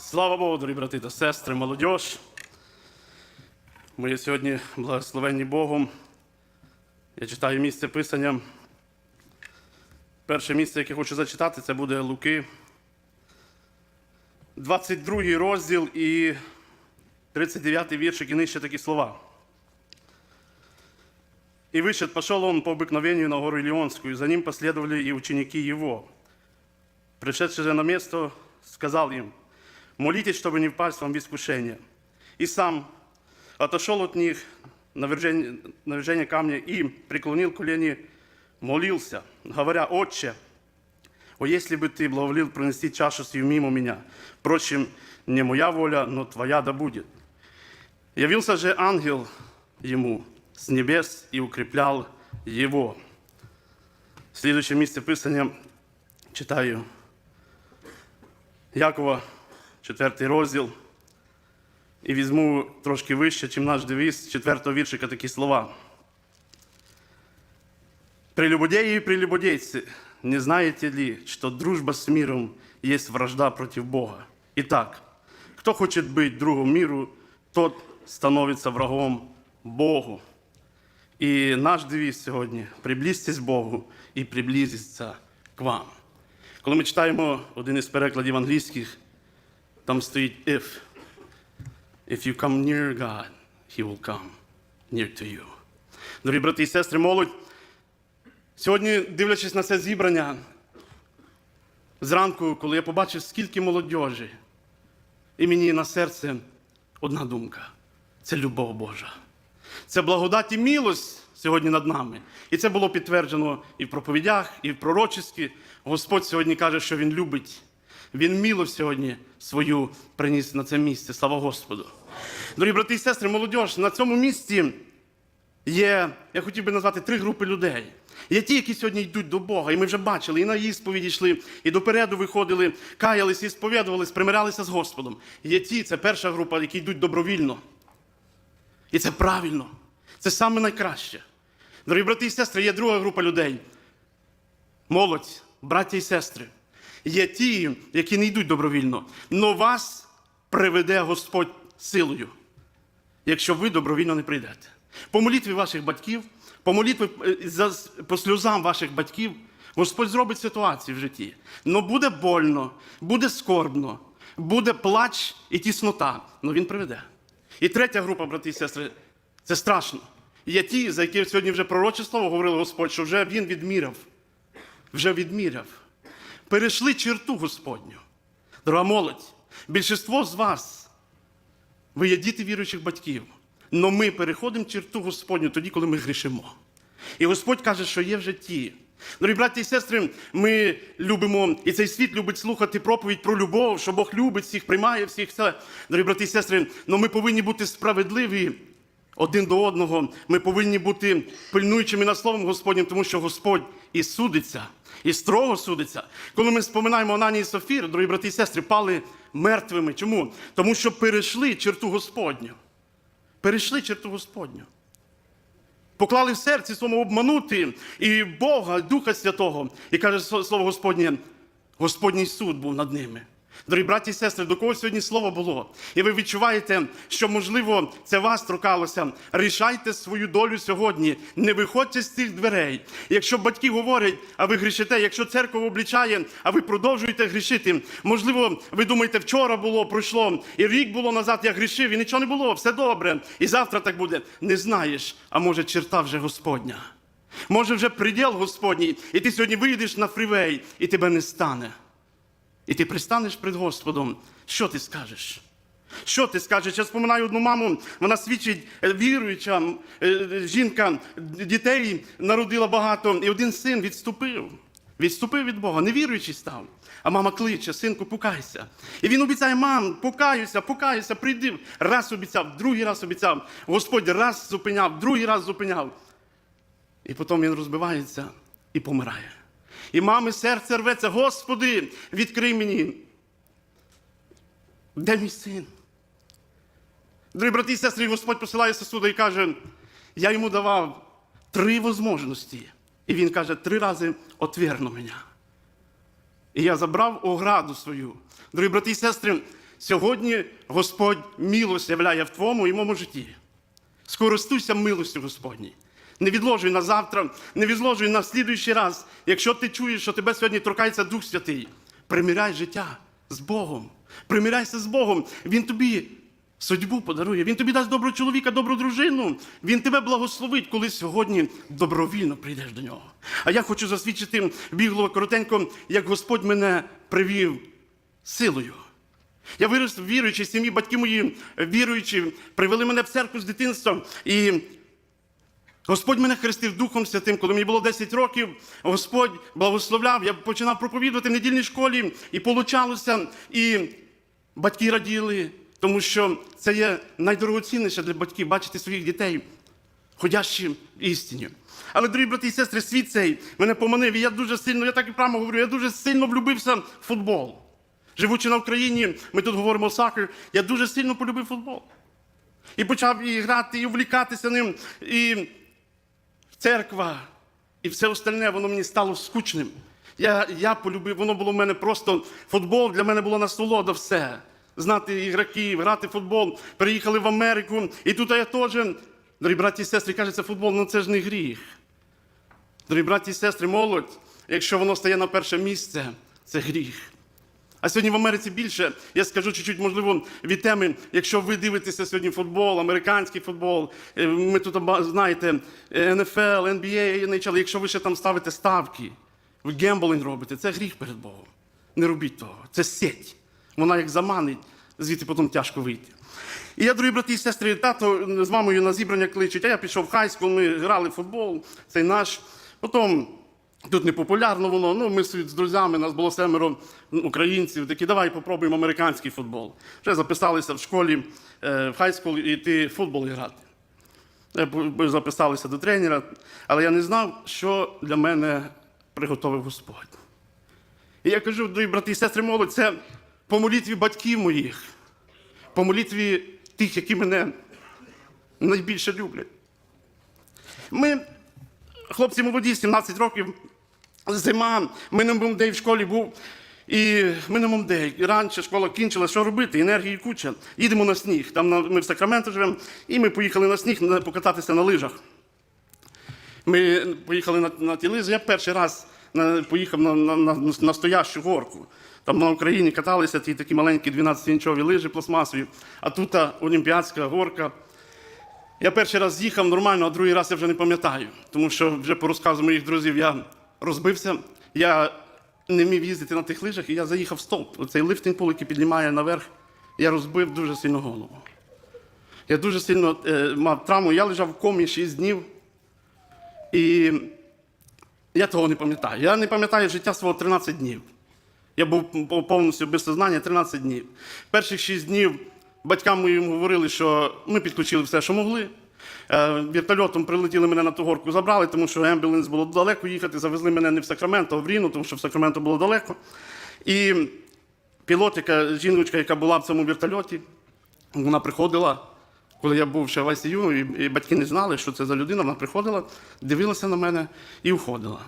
Слава Богу, дорогі брати та сестри, молодь. Ми сьогодні благословенні Богом. Я читаю місце Писання. Перше місце, яке хочу зачитати, це буде Луки. 22 розділ і 39 віршик, і нижче такі слова. И вышед, пошел он по обыкновению на гору Илионскую, за ним последовали и ученики его. Пришедший же на место, сказал им, молитесь, чтобы не впасть вам в искушение. И сам отошел от них на вержение, на вержение камня и преклонил колени, молился, говоря, «Отче, о, если бы ты благоволил пронести чашу сию мимо меня, впрочем, не моя воля, но твоя да будет». Явился же ангел ему с небес и укреплял его. Следующее место Писания читаю. Якова, 4 розділ. І візьму трошки вище, чим наш девіз, 4 віршика такі слова. Прелюбодеи и прелюбодейцы, не знаете ли, что дружба с миром есть вражда против Бога? Итак, кто хочет быть другом миру, тот становится врагом Богу. І наш девіз сьогодні приблизьтесь Богу і приблизиться к вам. Коли ми читаємо один із перекладів англійських, там стоїть if. If you come near God, He will come near to you. Дорогі брати і сестри, молодь, сьогодні, дивлячись на це зібрання, зранку, коли я побачив, скільки молодіжі, і мені на серце одна думка це любов Божа. Це благодать і милость сьогодні над нами. І це було підтверджено і в проповідях, і в пророчестві. Господь сьогодні каже, що Він любить. Він милость сьогодні свою приніс на це місце. Слава Господу. Дорогі брати і сестри, молодь, на цьому місці є, я хотів би назвати три групи людей. Є ті, які сьогодні йдуть до Бога, і ми вже бачили, і на ісповіді йшли, і допереду виходили, каялись, і сповідувались, примирялися з Господом. Є ті, це перша група, які йдуть добровільно. І це правильно. Це саме найкраще. Дорогі брати і сестри, є друга група людей. Молодь, браття і сестри. Є ті, які не йдуть добровільно, но вас приведе Господь силою, якщо ви добровільно не прийдете. По молитві ваших батьків, по молитві е, по сльозам ваших батьків, Господь зробить ситуацію в житті. Но буде больно, буде скорбно, буде плач і тіснота, але Він приведе. І третя група, брати і сестри, це страшно. Є ті, за які сьогодні вже пророче слово говорили Господь, що вже Він відміряв. Вже відміряв. Перейшли черту Господню. Дорога молодь, більшість з вас, ви є діти віруючих батьків. але ми переходимо черту Господню тоді, коли ми грішимо. І Господь каже, що є в житті. Дорогі браті і сестри, ми любимо, і цей світ любить слухати проповідь про любов, що Бог любить всіх, приймає всіх. Все. Дорогі брати і сестри, але ми повинні бути справедливі один до одного. Ми повинні бути пильнуючими над Словом Господнім, тому що Господь і судиться, і строго судиться. Коли ми споминаємо Анані і Софір, дорогі брати і сестри, пали мертвими. Чому? Тому що перейшли черту Господню. Перейшли черту Господню. Поклали в серці своєму обманути і Бога, Духа Святого. І каже слово Господнє, Господній суд був над ними. Дорогі браті і сестри, до кого сьогодні слово було? І ви відчуваєте, що, можливо, це вас торкалося. Рішайте свою долю сьогодні. Не виходьте з цих дверей. Якщо батьки говорять, а ви грішите, якщо церква облічає, а ви продовжуєте грішити. Можливо, ви думаєте, вчора було, пройшло, і рік було назад, я грішив, і нічого не було, все добре. І завтра так буде. Не знаєш, а може, черта вже Господня. Може, вже приділ Господній, і ти сьогодні вийдеш на фрівей, і тебе не стане. І ти пристанеш перед Господом, що ти скажеш? Що ти скажеш? Я споминаю одну маму, вона свідчить е, віруюча е, жінка, дітей народила багато, і один син відступив. Відступив від Бога, невіруючий став. А мама кличе, синку, покайся. І він обіцяє, мам, покаюся, покаюся, прийди. Раз обіцяв, другий раз обіцяв. Господь раз зупиняв, другий раз зупиняв. І потім він розбивається і помирає. І мами серце рветься, Господи, відкрий мені. Де мій син? Дорогі брати і сестри, Господь посилає сосуда і каже, я йому давав три можливості. І він каже, три рази отверну мене. І я забрав ограду свою. Дорогі брати і сестри, сьогодні Господь милость являє в твоєму і моєму житті. Скористуйся милостю Господній. Не відложуй на завтра, не відложуй на слідуючий раз. Якщо ти чуєш, що тебе сьогодні торкається Дух Святий, примиряй життя з Богом. Примиряйся з Богом. Він тобі судьбу подарує, він тобі дасть доброго чоловіка, добру дружину. Він тебе благословить, коли сьогодні добровільно прийдеш до нього. А я хочу засвідчити бігло коротенько, як Господь мене привів силою. Я вирос в сім'ї, батьки мої віруючі, привели мене в церкву з дитинства. І Господь мене хрестив Духом Святим, коли мені було 10 років. Господь благословляв, я починав проповідувати в недільній школі, і получалося, і батьки раділи, тому що це є найдорогоцінніше для батьків бачити своїх дітей, ходящі в істині. Але, дорогі брати і сестри, світ цей мене поманив, і я дуже сильно, я так і прямо говорю, я дуже сильно влюбився в футбол. Живучи на Україні, ми тут говоримо сакер, я дуже сильно полюбив футбол. І почав і грати, і увлікатися ним, і церква, і все остальне, воно мені стало скучним. Я, я полюбив, воно було в мене просто футбол, для мене було насолода все. Знати ігроків, грати в футбол. Переїхали в Америку, і тут я теж, дорогі браті і сестри, кажеться, футбол, ну це ж не гріх. Дорогі браті і сестри, молодь, якщо воно стає на перше місце, це гріх. А сьогодні в Америці більше, я скажу чуть-чуть, можливо, від теми, якщо ви дивитеся сьогодні футбол, американський футбол, е, ми тут знаєте, НФЛ, NBA, NHL, якщо ви ще там ставите ставки, ви гемблинг робите, це гріх перед Богом. Не робіть того. Це сеть. Вона як заманить, звідти потім тяжко вийти. І я, дорогі брати і сестри, тато з мамою на зібрання кличуть, а я пішов в хайскул, ми грали в футбол, цей наш. Потім Тут не популярно воно. Ну, ми з друзями, нас було семеро українців. Такі, давай попробуємо американський футбол. Вже записалися в школі е, в хайскул йти футбол грати. Е, Записалися до тренера, але я не знав, що для мене приготовив Господь. І я кажу, брати і сестри, молодь, це по молитві батьків моїх, по молитві тих, які мене найбільше люблять. Ми хлопці молоді, 17 років, зима, минимум день в школі був. І минимум день. Раніше школа кінчила, що робити? Енергії куча. Їдемо на сніг. Там ми в Сакраменто живемо, і ми поїхали на сніг покататися на лижах. Ми поїхали на, на ті лижі. Я перший раз на, поїхав на, на, на настоящу горку. Там на Україні каталися ті такі маленькі 12-інчові лижі пластмасові, а тут олімпіадська горка. Я перший раз їхав нормально, а другий раз я вже не пам'ятаю, тому що вже по розказу моїх друзів я розбився. Я не вмів їздити на тих лижах, і я заїхав в стовп. Оцей лифтинг пул, який піднімає наверх, я розбив дуже сильно голову. Я дуже сильно е, мав травму. Я лежав в комі 6 днів. І я того не пам'ятаю. Я не пам'ятаю життя свого 13 днів. Я був повністю без сознання 13 днів. Перших 6 днів батькам моїм говорили, що ми підключили все, що могли. Е, Вертольотом прилетіли мене на ту горку, забрали, тому що ембюленс було далеко їхати. Завезли мене не в Сакраменто, а в Ріну, тому що в Сакраменто було далеко. І пілот, яка, жіночка, яка була в цьому вертольоті, вона приходила, коли я був ще в ICU, і, і батьки не знали, що це за людина. Вона приходила, дивилася на мене і уходила.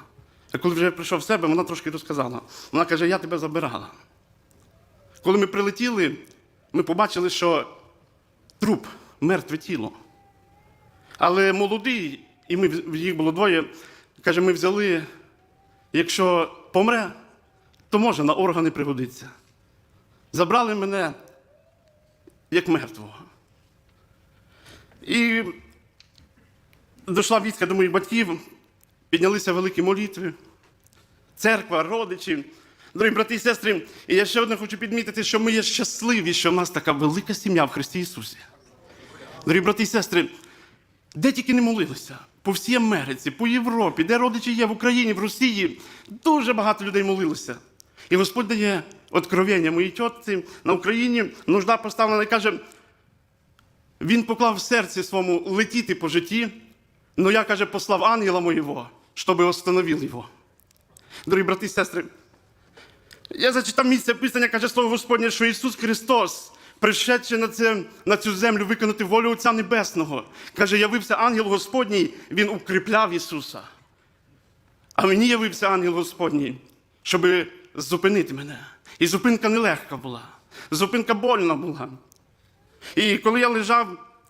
А коли вже я прийшов в себе, вона трошки розказала. Вона каже: Я тебе забирала. Коли ми прилетіли, ми побачили, що труп, мертве тіло. Але молодий, і ми, їх було двоє, каже, ми взяли, якщо помре, то може на органи пригодиться. Забрали мене як мертвого. І дійшла вістка до моїх батьків, піднялися великі молитви, церква, родичі. Дорогі брати і сестри, і я ще одне хочу підмітити, що ми є щасливі, що в нас така велика сім'я в Христі Ісусі. Дорогі брати і сестри, де тільки не молилися, по всій Америці, по Європі, де родичі є в Україні, в Росії, дуже багато людей молилося. І Господь дає откровення моїй тітці на Україні, нужда поставлена і каже, він поклав в серці своєму летіти по житті, але я, каже, послав ангела моєго, щоб остановив його. Дорогі брати і сестри, я зачитав місце Писання, каже слово Господнє, що Ісус Христос, пришедши на, це, на цю землю виконати волю Отця Небесного, каже, явився ангел Господній, Він укріпляв Ісуса. А мені явився ангел Господній, щоб зупинити мене. І зупинка нелегка була. Зупинка больна була. І коли я лежав,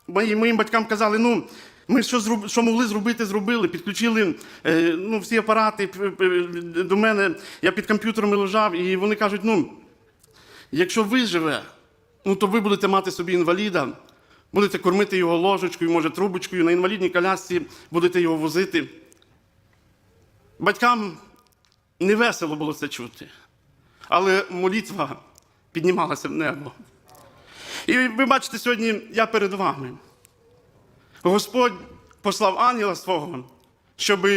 мої, моїм батькам казали, ну, ми що, зроб, що могли зробити, зробили. Підключили е, ну, всі апарати до мене. Я під комп'ютерами лежав, і вони кажуть, ну, якщо виживе, ну, то ви будете мати собі інваліда, будете кормити його ложечкою, може, трубочкою, на інвалідній колясці будете його возити. Батькам не весело було це чути, але молитва піднімалася в небо. І ви бачите, сьогодні я перед вами. Господь послав ангела свого, щоб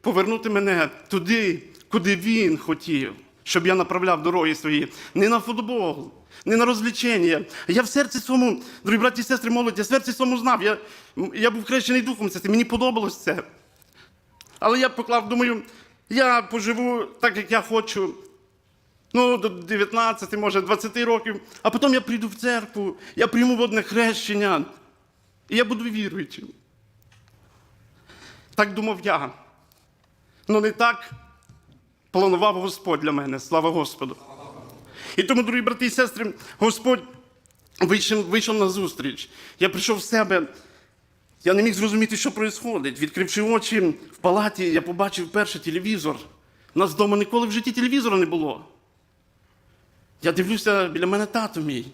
повернути мене туди, куди він хотів, щоб я направляв дороги свої. Не на футбол, не на розвлечення. Я в серці своєму, дорогі браті і сестри молоді, я в серці своєму знав. Я, я був хрещений духом це, мені подобалось це. Але я поклав, думаю, я поживу так, як я хочу. Ну, до 19, може, 20 років, а потім я прийду в церкву, я прийму водне хрещення, і я буду віруючим. Так думав я. Ну не так планував Господь для мене, слава Господу. І тому, дорогі брати і сестри, Господь вийшов, вийшов на зустріч. Я прийшов в себе. Я не міг зрозуміти, що відбувається. Відкривши очі в палаті, я побачив перший телевізор. У нас вдома ніколи в житті телевізора не було. Я дивлюся, біля мене тато мій.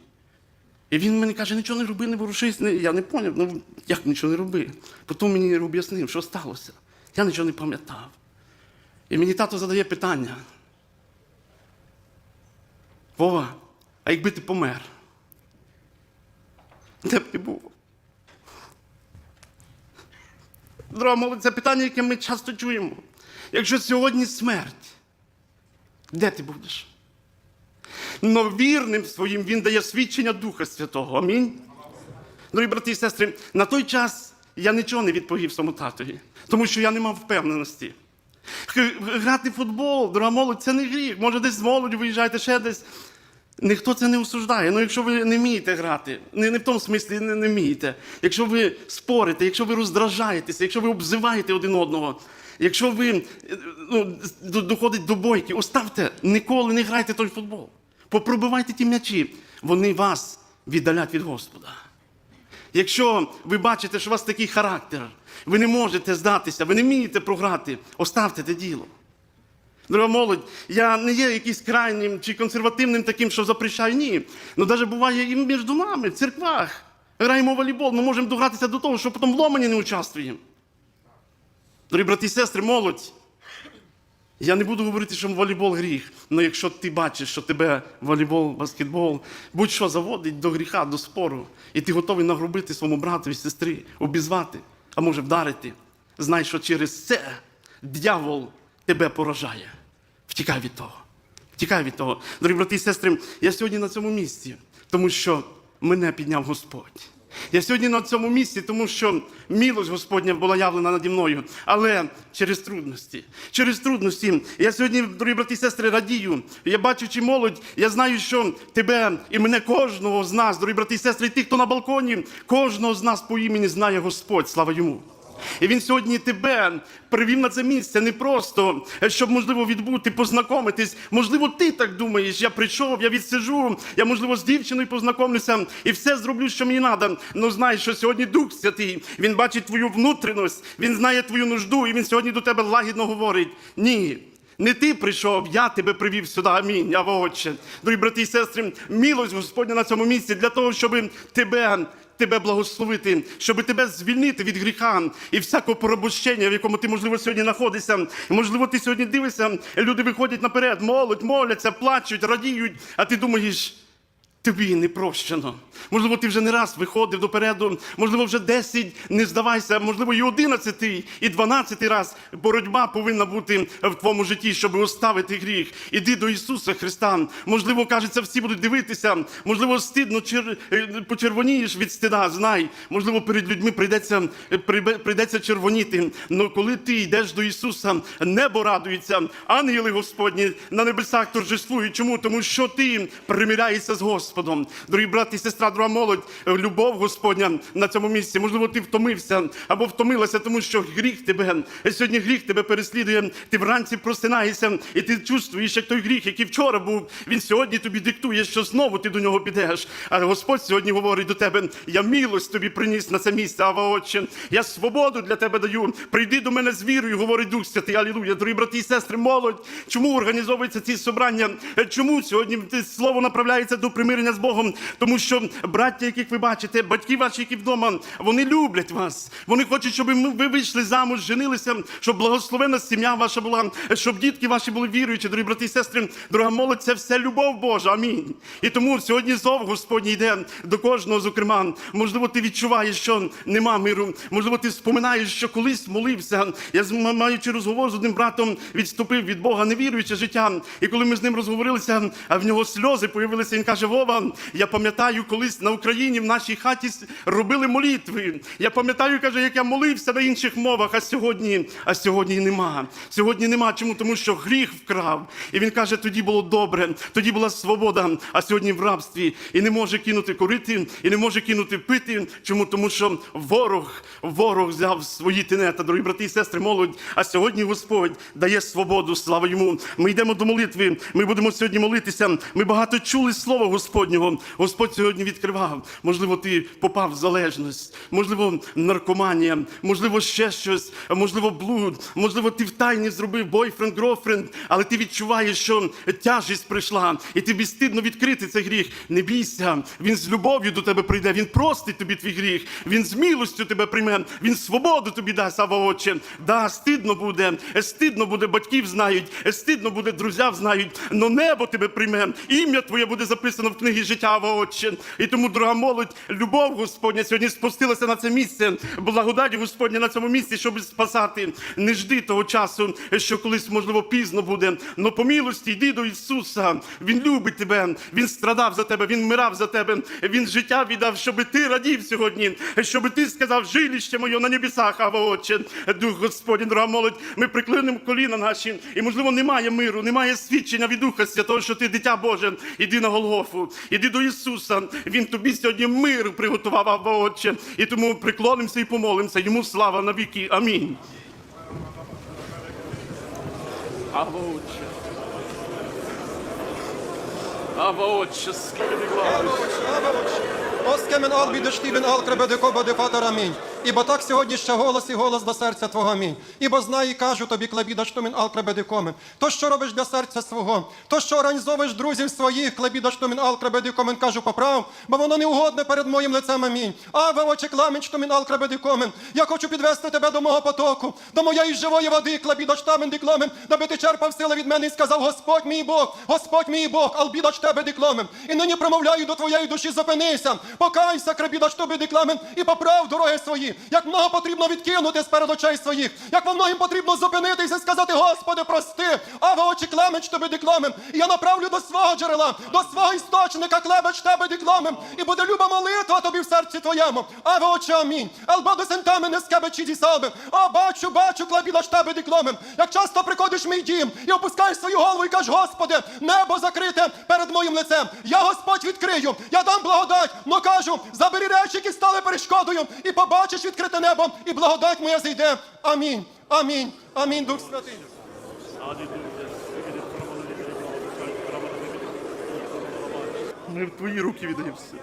І він мені каже, нічого не роби, не ворушись. Я не зрозумів, ну як нічого не роби. Потім мені об'яснив, що сталося. Я нічого не пам'ятав. І мені тато задає питання. Вова, а якби ти помер? Де б ти був? Дорога це питання, яке ми часто чуємо. Якщо сьогодні смерть, де ти будеш? Но вірним своїм він дає свідчення Духа Святого. Амінь. Дорогі брати і сестри, на той час я нічого не відповів своєму татові, тому що я не мав впевненості. Грати в футбол, дорога молодь, це не гріх. Може, десь з молоддю виїжджаєте ще десь. Ніхто це не осуждає. Ну, якщо ви не вмієте грати, не, не в тому смислі не, не вмієте. Якщо ви спорите, якщо ви роздражаєтеся, якщо ви обзиваєте один одного, якщо ви е, ну, доходить до бойки, оставте, ніколи не грайте той футбол. Попробивайте ті м'ячі, вони вас віддалять від Господа. Якщо ви бачите, що у вас такий характер, ви не можете здатися, ви не вмієте програти, оставте те діло. Дорога молодь, я не є якийсь крайнім чи консервативним таким, що запрещаю. Ні. Ну навіть буває і між нами, в церквах. Граємо волейбол, ми можемо догратися до того, що потім в ломані не участвуємо. Дорогі брати і сестри, молодь. Я не буду говорити, що волейбол гріх. Але якщо ти бачиш, що тебе волейбол, баскетбол, будь-що заводить до гріха, до спору, і ти готовий нагрубити своєму братові, сестрі, обізвати, а може вдарити, знай, що через це дьявол тебе поражає. Втікай від того. Втікай від того. Дорогі брати і сестри, я сьогодні на цьому місці, тому що мене підняв Господь. Я сьогодні на цьому місці, тому що мілость Господня була явлена наді мною, але через трудності. Через трудності. Я сьогодні, дорогі брати і сестри, радію. Я бачучи молодь, я знаю, що тебе і мене кожного з нас, дорогі брати і сестри, і тих, хто на балконі, кожного з нас по імені знає Господь. Слава йому. І він сьогодні тебе привів на це місце не просто, щоб можливо відбути, познайомитись. Можливо, ти так думаєш. Я прийшов, я відсижу, я можливо з дівчиною познайомлюся і все зроблю, що мені треба. Ну знай, що сьогодні Дух Святий, він бачить твою внутрішність, він знає твою нужду, і він сьогодні до тебе лагідно говорить. Ні. Не ти прийшов, я тебе привів сюди. Амінь. Я Отче. Дорогі брати і сестри, милость Господня на цьому місці для того, щоб тебе тебе благословити, щоб тебе звільнити від гріха і всякого порабощення, в якому ти, можливо, сьогодні знаходишся. Можливо, ти сьогодні дивишся, люди виходять наперед, молодь, моляться, плачуть, радіють, а ти думаєш. Тобі не прощено. Можливо, ти вже не раз виходив допереду, можливо, вже 10, не здавайся, можливо, і 11, і 12 раз боротьба повинна бути в твоєму житті, щоб оставити гріх. Іди до Ісуса Христа. Можливо, кажеться, всі будуть дивитися, можливо, стидно чер... е, почервонієш від стида. Знай, можливо, перед людьми прийдеться, прийдеться червоніти. Але коли ти йдеш до Ісуса, небо радується, ангели Господні на небесах торжествують. Чому? Тому що ти примиряєшся з Господом. Господом. Дорогі брати і сестра, дорога молодь, е, любов Господня на цьому місці. Можливо, ти втомився або втомилася, тому що гріх тебе е, сьогодні гріх тебе переслідує. Ти вранці просинаєшся, і ти чувствуєш, як той гріх, який вчора був, він сьогодні тобі диктує, що знову ти до нього підеш. А Господь сьогодні говорить до тебе: я милость тобі приніс на це місце, Ава Отче. Я свободу для тебе даю. Прийди до мене з вірою, говорить Дух Святий. Алілуя. Дорогі брати і сестри, молодь. Чому організовуються ці собрання? Е, Чому сьогодні слово направляється до примирення з Богом? Тому що браття, яких ви бачите, батьки ваші, які вдома, вони люблять вас. Вони хочуть, щоб ви вийшли замуж, женилися, щоб благословена сім'я ваша була, щоб дітки ваші були віруючі, дорогі брати і сестри, дорога молодь, це все любов Божа. Амінь. І тому сьогодні зов Господній йде до кожного, зокрема. Можливо, ти відчуваєш, що нема миру. Можливо, ти споминаєш, що колись молився. Я маючи розговор з одним братом, відступив від Бога, не віруючи життя. І коли ми з ним розговорилися, в нього сльози появилися, він каже: Вова, я пам'ятаю, колись на Україні в нашій хаті робили молитви. Я пам'ятаю, каже, як я молився на інших мовах, а сьогодні, а сьогодні нема. Сьогодні нема. Чому? Тому що гріх вкрав. І він каже, тоді було добре, тоді була свобода, а сьогодні в рабстві. І не може кинути курити, і не може кинути пити. Чому? Тому що ворог, ворог взяв свої тенета, дорогі брати і сестри, молодь. А сьогодні Господь дає свободу, слава йому. Ми йдемо до молитви. Ми будемо сьогодні молитися. Ми багато чули слова Господнього. Господь сьогодні відкривав. Можливо, ти попав в залежність, можливо, наркоманія, можливо, ще щось, можливо, блуд, можливо, ти в тайні зробив бойфренд, грофренд, але ти відчуваєш, що тяжість прийшла, і тобі стидно відкрити цей гріх. Не бійся, він з любов'ю до тебе прийде, він простить тобі твій гріх, він з милостю тебе прийме, він свободу тобі дасть, Ава Отче. Да, стидно буде, стидно буде, батьків знають, стидно буде, друзів знають, но небо тебе прийме, ім'я твоє буде записано в книгі життя, Отче. І тому, дорога молодь, любов Господня сьогодні спустилася на це місце, благодать Господня на цьому місці, щоб спасати. Не жди того часу, що колись, можливо, пізно буде. Но по милості йди до Ісуса. Він любить тебе, Він страдав за тебе, Він вмирав за тебе, Він життя віддав, щоб ти радів сьогодні, щоб ти сказав, жилище моє на небесах, Ава Отче. Дух Господень, дорога молодь, ми приклинемо коліна наші, і, можливо, немає миру, немає свідчення від Духа Святого, що ти дитя Боже. Іди на Голгофу, іди до Ісуса. Він тобі сьогодні мир приготував, Або Отче. І тому приклонимося і помолимося. Йому слава навіки. Амінь. Або Отче. Або Отче, скільки ти Отче. Оскемен албі доштібен алкребе декоба амінь. Ібо так сьогодні ще голос і голос до серця Твого амінь. Ібо знай і кажу тобі, клебіда штумін алкребе декомен. То, що робиш для серця свого, то, що організовуєш друзів своїх, клебіда штумін алкребе декомен, кажу поправ, бо воно не угодне перед моїм лицем амінь. А ви очі кламень штумін алкребе декомен. Я хочу підвести тебе до мого потоку, до моєї живої води, клебіда штамен дикломен, даби ти черпав сили від мене і сказав, Господь мій Бог, Господь мій Бог, албідач тебе дикломен. І нині промовляю до твоєї душі, зупинися, покайся, кребідач тобі дикломен, і поправ дороги свої. Як много потрібно відкинути сперед очей своїх, як во многим потрібно зупинитися і сказати, Господи, прости, а ви очі клемеч тобі дикломен. І я направлю до свого джерела, до свого істочника, клебеч тебе дикломен. І буде люба молитва тобі в серці твоєму. А ви очі амінь. Албо сентами не скебечі дісалби. О, бачу, бачу, клебідач тебе дикломен. Як часто приходиш в мій дім і опускаєш свою голову і кажеш, Господи, небо закрите перед моїм лицем. Я Господь відкрию, я дам благодать, но кажу, забери речі, які стали перешкодою, і побачиш відкрите небо, і благодать моя зійде. Амінь. Амінь. Амінь, Дух Святий. Ми в твої руки віддаємо все.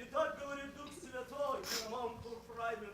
И так говорит Дух Святой, Роман Фраймен.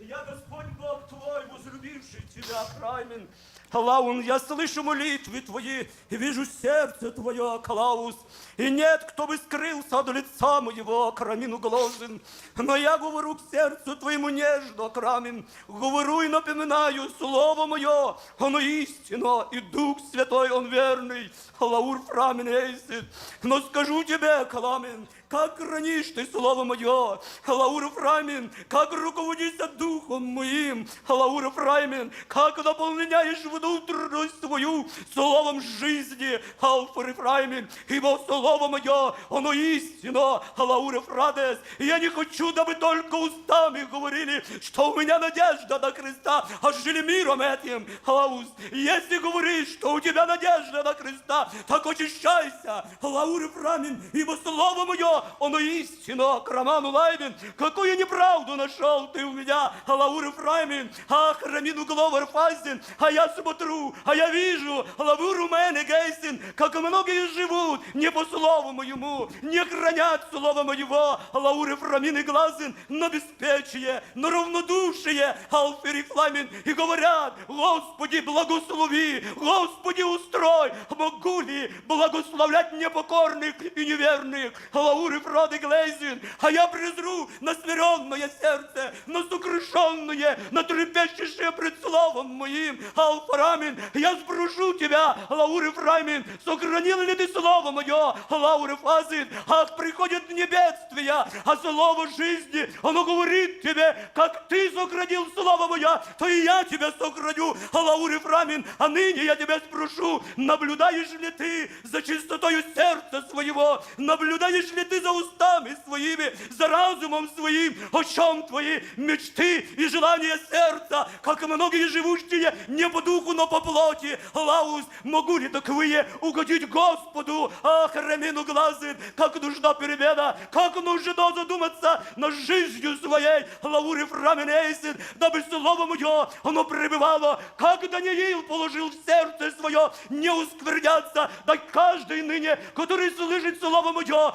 И я Господь Бог твой, возлюбивший тебя, Фраймен. Клаун, я слышу молитвы твои и вижу сердце твое, Клаус. И нет, кто бы скрылся от лица моего, Крамину Глозин. Но я говорю к сердцу твоему нежно, Крамин. Говорю и напоминаю слово мое, оно истинно, и Дух Святой, он верный. Лаур Фрамин Эйсит. Но скажу тебе, Каламин, как хранишь ты слово мое, Лаур Фрамин, как руководишься духом моим, Лаур Фрамин, как наполняешь водой внутренность свою словом жизни, Алфа Ефраимин, ибо слово мое, оно истинно, Алаур Ефрадес. И я не хочу, дабы только устами говорили, что у меня надежда на Христа, а жили миром этим, Алаус. Если говоришь, что у тебя надежда на Христа, так очищайся, Алаур Ефрамин, ибо слово мое, оно истинно, Краману Лайбин, какую неправду нашел ты у меня, Алаур Ефрамин, ах, Рамину Гловар Фазин, а я смотрю, а я вижу, Лавур Румене Гейсин, как многие живут не по слову моему, не хранят слово моего, Лаур Ефрамин и Глазин, на беспечие, на равнодушие, Алфер и Фламин, и говорят, Господи, благослови, Господи, устрой, могу ли благословлять непокорных и неверных, Лаур и Фроды Глейзин, а я презру на смиренное сердце, на сокрушенное, на трепещущее пред словом моим, Алфарамин, я спрошу тебя, Лаур Ефраимин, сохранил ли ты слово мое, Лаур Ефазин, ах, приходят дни бедствия, а слово жизни, оно говорит тебе, как ты сохранил слово мое, то и я тебя сохраню, Лаур Ефраимин, а ныне я тебя спрошу, наблюдаешь ли ты за чистотою сердца своего, наблюдаешь ли ты за устами своими, за разумом своим, о чем твои мечты и желания сердца, как многие живущие не по духу, но по плоти, Лаус, могу ли таковые угодить Господу, ах, Рамину Глазин, как нужна перемена, как нужно задуматься над жизнью своей, Лаури Фраменейсин, дабы слово мое, оно пребывало, как Даниил положил в сердце свое, не ускверняться, да каждый ныне, который слышит слово мое,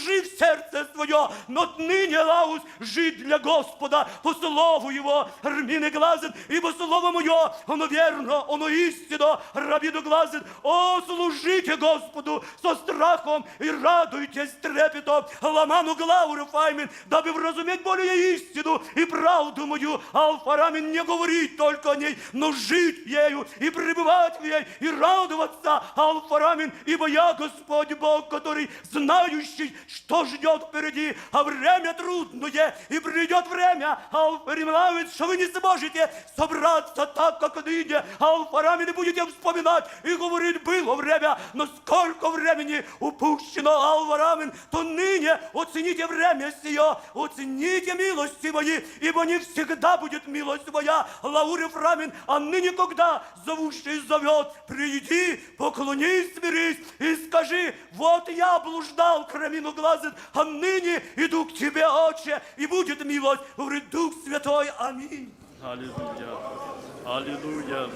положи в сердце свое, но ныне, Лаус, жить для Господа, по слову его, Армины Глазин, ибо слово мое, оно верно, оно истинно, Рабину Глазин, о, служите Господу со страхом и радуйтесь трепетом, Ламану Глауру Файмин, дабы вразуметь более истину и правду мою, Алфарамин не говорить только о ней, но жить ею и пребывать в ней и радоваться, Алфарамин, ибо я Господь Бог, который знающий, что ждет впереди, а время трудное, и придет время, Алфаримлавит, что вы не сможете собраться так, как ныне, Алфарамин, и будете вспоминать и говорить, было время, но сколько времени упущено, Алфарамин, то ныне оцените время сие, оцените милости мои, ибо не всегда будет милость моя, Лауре Фрамин, а ныне, когда зовущий зовет, приди, поклонись, смирись и скажи, вот я блуждал крамину глазен, а ныне иду к тебе, Отче, и будет милость, говорит Дух Святой, аминь. Аллилуйя. Аллилуйя.